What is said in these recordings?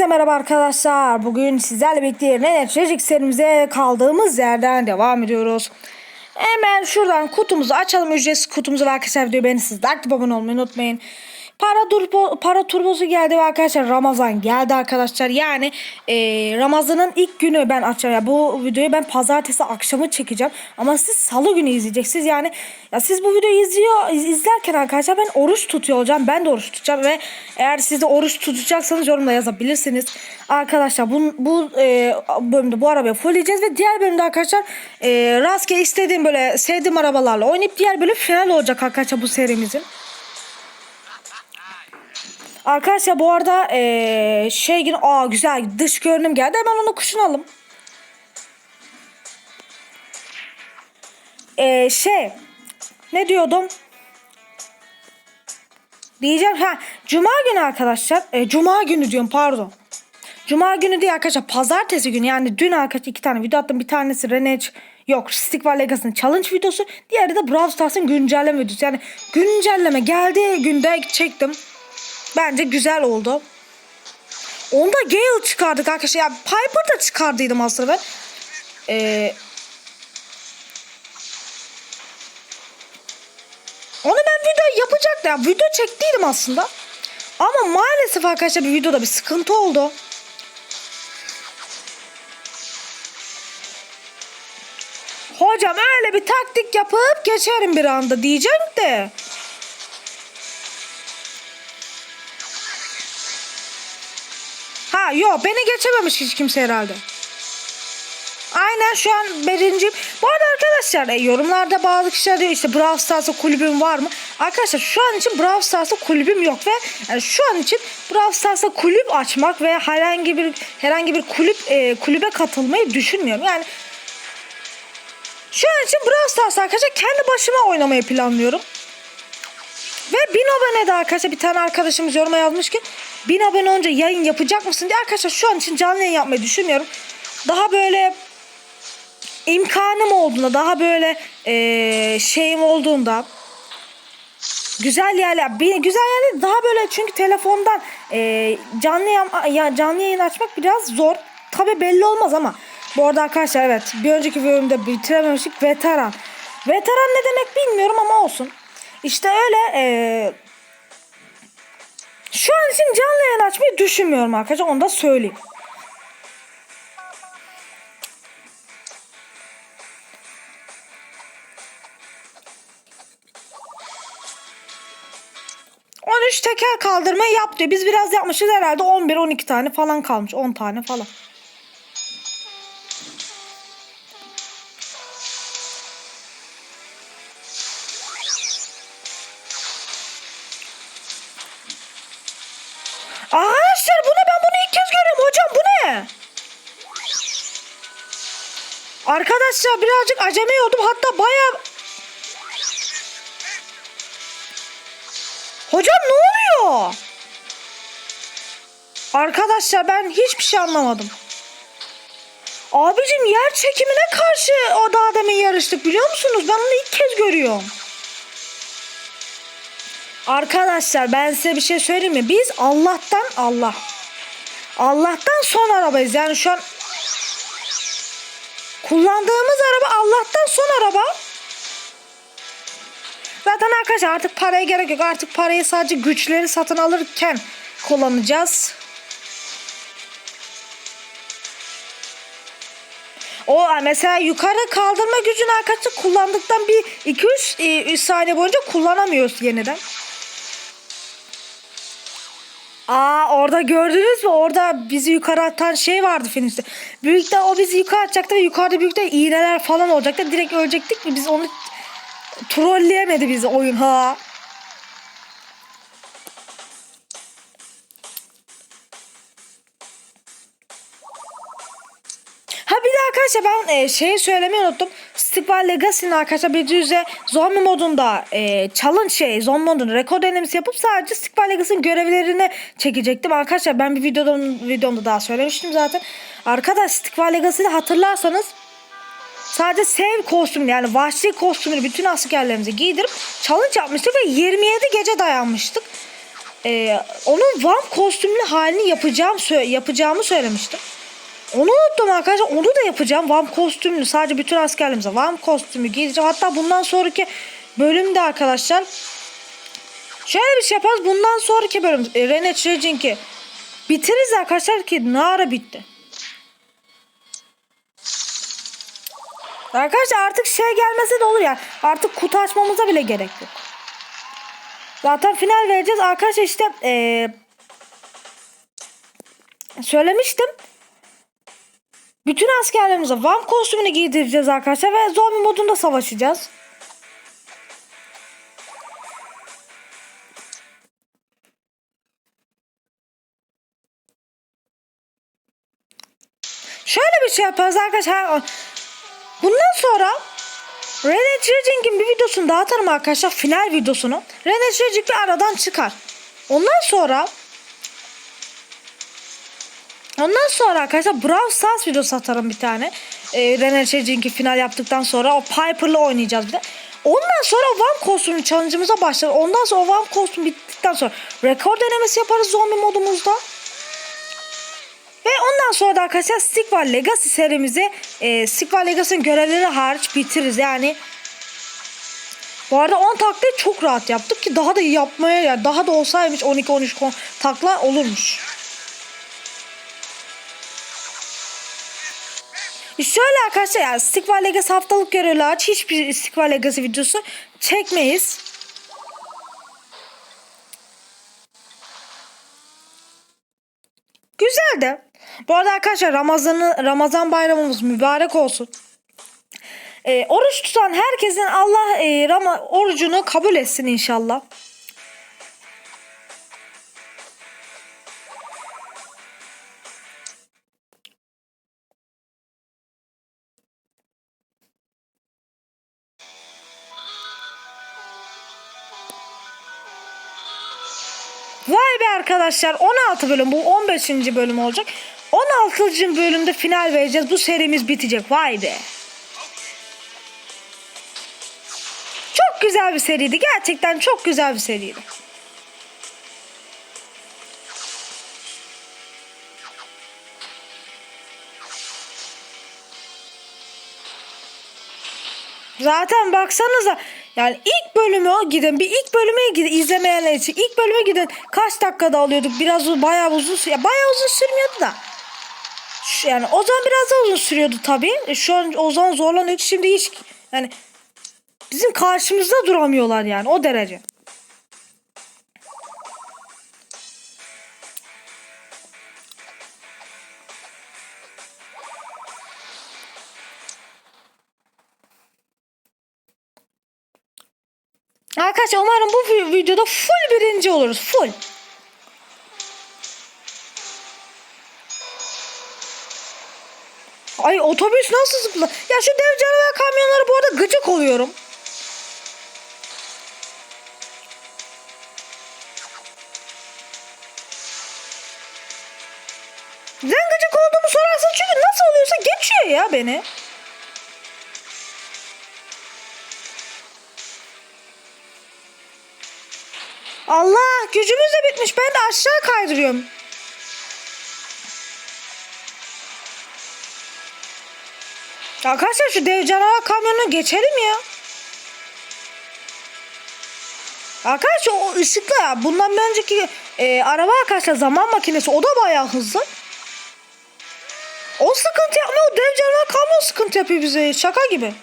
Hepinize merhaba arkadaşlar. Bugün sizlerle birlikte Netflix serimize kaldığımız yerden devam ediyoruz. Hemen şuradan kutumuzu açalım. Ücretsiz kutumuzu ve arkadaşlar videoyu beğenirsiniz. Like abone olmayı unutmayın. Para turbo, para turbosu geldi ve arkadaşlar Ramazan geldi arkadaşlar. Yani e, Ramazan'ın ilk günü ben açacağım. Ya bu videoyu ben pazartesi akşamı çekeceğim. Ama siz salı günü izleyeceksiniz. Yani ya siz bu videoyu izliyor iz- izlerken arkadaşlar ben oruç tutuyor olacağım. Ben de oruç tutacağım ve eğer siz de oruç tutacaksanız yorumda yazabilirsiniz. Arkadaşlar bu, bu e, bölümde bu arabayı fulleyeceğiz ve diğer bölümde arkadaşlar e, rastgele istediğim böyle sevdiğim arabalarla oynayıp diğer bölüm final olacak arkadaşlar bu serimizin. Arkadaşlar bu arada eee şey yine aa güzel dış görünüm geldi. Hemen onu kuşunalım. Eee şey ne diyordum? Diyeceğim ha cuma günü arkadaşlar. E, cuma günü diyorum pardon. Cuma günü değil arkadaşlar pazartesi günü yani dün arkadaşlar iki tane video attım. Bir tanesi Renage yok Stick Legacy'nin challenge videosu. Diğeri de Brawl Stars'ın güncelleme videosu. Yani güncelleme geldiği günde çektim. Bence güzel oldu. Onda Gale çıkardık arkadaşlar. Ya Piper da çıkardıydım aslında ben. Ee, onu ben video yapacaktım. Ya, video çektiydim aslında. Ama maalesef arkadaşlar bir videoda bir sıkıntı oldu. Hocam öyle bir taktik yapıp geçerim bir anda diyeceğim de. Ha yok beni geçememiş hiç kimse herhalde. Aynen şu an birinciyim. Bu arada arkadaşlar e, yorumlarda bazı kişiler diyor işte Brawl Stars'ta kulübüm var mı? Arkadaşlar şu an için Brawl Stars'ta kulübüm yok ve yani şu an için Brawl Stars'ta kulüp açmak ve herhangi bir herhangi bir kulüp e, kulübe katılmayı düşünmüyorum. Yani şu an için Brawl Stars arkadaşlar kendi başıma oynamayı planlıyorum. Ve 1000 abonede arkadaşlar bir tane arkadaşımız yoruma yazmış ki 1000 abone olunca yayın yapacak mısın diye arkadaşlar şu an için canlı yayın yapmayı düşünmüyorum. Daha böyle imkanım olduğunda daha böyle eee, şeyim olduğunda güzel yerler güzel yerler daha böyle çünkü telefondan eee, canlı ya canlı yayın açmak biraz zor. Tabi belli olmaz ama bu arada arkadaşlar evet bir önceki bölümde bitirememiştik veteran. Veteran ne demek bilmiyorum ama olsun. İşte öyle eee şu an için canlı yayın açmayı düşünmüyorum arkadaşlar. Onu da söyleyeyim. ...13 teker kaldırmayı yap diyor. Biz biraz yapmışız herhalde 11-12 tane falan kalmış. 10 tane falan. Arkadaşlar birazcık acemi oldum. Hatta baya... Hocam ne oluyor? Arkadaşlar ben hiçbir şey anlamadım. Abicim yer çekimine karşı o daha demin yarıştık biliyor musunuz? Ben onu ilk kez görüyorum. Arkadaşlar ben size bir şey söyleyeyim mi? Biz Allah'tan Allah. Allah'tan son arabayız. Yani şu an kullandığımız araba Allah'tan son araba. Zaten arkadaşlar artık paraya gerek yok. Artık parayı sadece güçleri satın alırken kullanacağız. O mesela yukarı kaldırma gücünü arkadaşlar kullandıktan bir 2-3 saniye boyunca kullanamıyoruz yeniden. Aa orada gördünüz mü? Orada bizi yukarı atan şey vardı finişte. Büyükte o bizi yukarı atacaktı ve yukarıda büyükte iğneler falan olacaktı. Direkt ölecektik mi? Biz onu trolleyemedi bizi oyun ha. Ha bir de arkadaşlar ben e, şeyi söylemeyi unuttum. Stickball Legacy'nin arkadaşlar bir yüze zombi modunda e, challenge şey zombi modunda rekor denemesi yapıp sadece Stickball Legacy'nin görevlerini çekecektim. Arkadaşlar ben bir videoda, videomda daha söylemiştim zaten. Arkadaş Stickball Legacy'de hatırlarsanız sadece sev kostümünü yani vahşi kostümünü bütün askerlerimize giydirip challenge yapmıştık ve 27 gece dayanmıştık. e, onun Van kostümlü halini yapacağım yapacağımı söylemiştim. Onu unuttum arkadaşlar. Onu da yapacağım. Van kostümlü. Sadece bütün askerlerimize Van kostümü giyeceğim. Hatta bundan sonraki bölümde arkadaşlar şöyle bir şey yaparız. Bundan sonraki bölüm e, Rene Chirink'i bitiririz arkadaşlar ki Nara bitti. Arkadaşlar artık şey gelmese de olur yani. Artık kutu açmamıza bile gerek yok. Zaten final vereceğiz. Arkadaşlar işte eee söylemiştim. Bütün askerlerimize Van kostümünü giydireceğiz arkadaşlar ve zombi modunda savaşacağız. Şöyle bir şey yaparız arkadaşlar. Bundan sonra Rene Chirink'in bir videosunu daha atarım arkadaşlar. Final videosunu. Rene Chirink bir aradan çıkar. Ondan sonra Ondan sonra arkadaşlar Brawl Stars videosu atarım bir tane. Ee, Rene Chirink'i final yaptıktan sonra o Piper'la oynayacağız bir de. Ondan sonra Van kostümü challenge'ımıza başlar. Ondan sonra Van kostüm bittikten sonra rekor denemesi yaparız zombi modumuzda. Ve ondan sonra da arkadaşlar Stigma Legacy serimizi e, Stigma Legacy'nin görevleri hariç bitiririz. Yani bu arada 10 taklayı çok rahat yaptık ki daha da yapmaya yani daha da olsaymış 12-13 takla olurmuş. Şöyle arkadaşlar yani Stigma Legacy haftalık görevli aç hiçbir Stigma Legacy videosu çekmeyiz. Güzel de. Bu arada arkadaşlar Ramazan'ı Ramazan bayramımız mübarek olsun. Ee, oruç tutan herkesin Allah e, Rama, orucunu kabul etsin inşallah. Vay arkadaşlar 16 bölüm bu 15. bölüm olacak. 16. bölümde final vereceğiz. Bu serimiz bitecek. Vay be. Çok güzel bir seriydi. Gerçekten çok güzel bir seriydi. Zaten baksanıza yani ilk bölümü gidin bir ilk bölüme gidin izlemeyenler için ilk bölüme gidin kaç dakikada alıyorduk biraz uz- bayağı uzun ya bayağı uzun sürmüyordu da. Şu- Yani o zaman biraz daha uzun sürüyordu tabii. E, Şu an o zaman zorlanıyor şimdi hiç yani bizim karşımızda duramıyorlar yani o derece. Arkadaşlar umarım bu vi- videoda full birinci oluruz. Full. Ay otobüs nasıl zıpla? Ya şu dev canavar kamyonları bu arada gıcık oluyorum. Neden gıcık olduğumu sorarsın çünkü nasıl oluyorsa geçiyor ya beni. Allah gücümüz de bitmiş. Ben de aşağı kaydırıyorum. Arkadaşlar şu dev canavar kamyonunu geçelim ya. Arkadaşlar o ışıklı ya. Bundan önceki e, araba arkadaşlar zaman makinesi o da bayağı hızlı. O sıkıntı yapmıyor. O dev canavar kamyon sıkıntı yapıyor bize. Şaka gibi.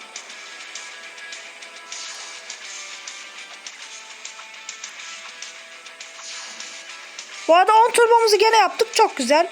Bu arada 10 turbomuzu gene yaptık. Çok güzel.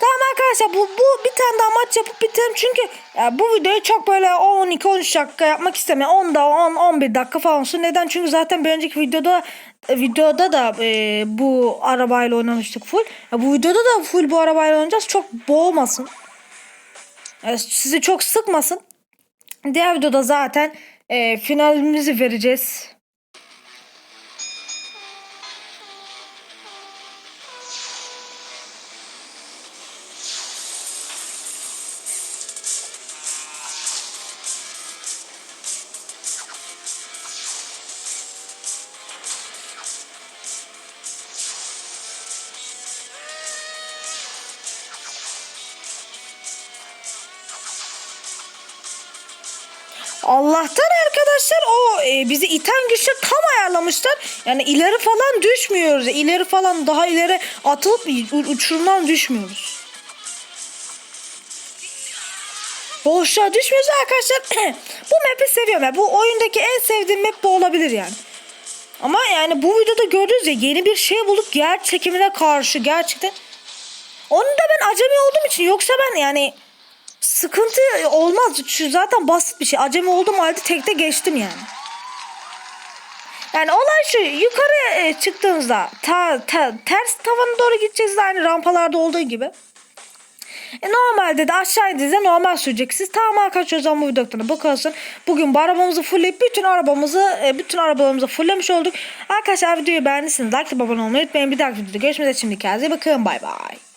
Tamam arkadaşlar bu, bu bir tane daha maç yapıp bitirelim çünkü ya bu videoyu çok böyle 12-13 dakika yapmak istemiyorum. 10 da 10 11 dakika falan olsun. Neden? Çünkü zaten bir önceki videoda videoda da e, bu arabayla oynamıştık full. Ya bu videoda da full bu arabayla oynayacağız. Çok boğmasın. Ya sizi çok sıkmasın. Diğer videoda zaten e, finalimizi vereceğiz. Allah'tan arkadaşlar o e, bizi iten güçler tam ayarlamışlar. Yani ileri falan düşmüyoruz. İleri falan daha ileri atılıp uçurumdan düşmüyoruz. Boşluğa düşmüyoruz arkadaşlar. bu map'i seviyorum. Yani bu oyundaki en sevdiğim map bu olabilir yani. Ama yani bu videoda gördünüz ya yeni bir şey bulup yer çekimine karşı gerçekten onu da ben acemi olduğum için yoksa ben yani sıkıntı olmaz. Şu zaten basit bir şey. Acemi olduğum halde tekte geçtim yani. Yani olay şu yukarı e, çıktığınızda ta, ta- ters tavana doğru gideceğiz aynı rampalarda olduğu gibi. E, normalde de aşağı indiğinizde normal süreceksiniz. Tamam arkadaşlar o zaman bu videoda bakıyorsun. Bugün bu arabamızı fullleyip bütün arabamızı e, bütün arabalarımızı fulllemiş olduk. Arkadaşlar videoyu beğendiyseniz like abone olmayı unutmayın. Bir dahaki videoda görüşmek üzere. Şimdi kendinize bakın. Bay bay.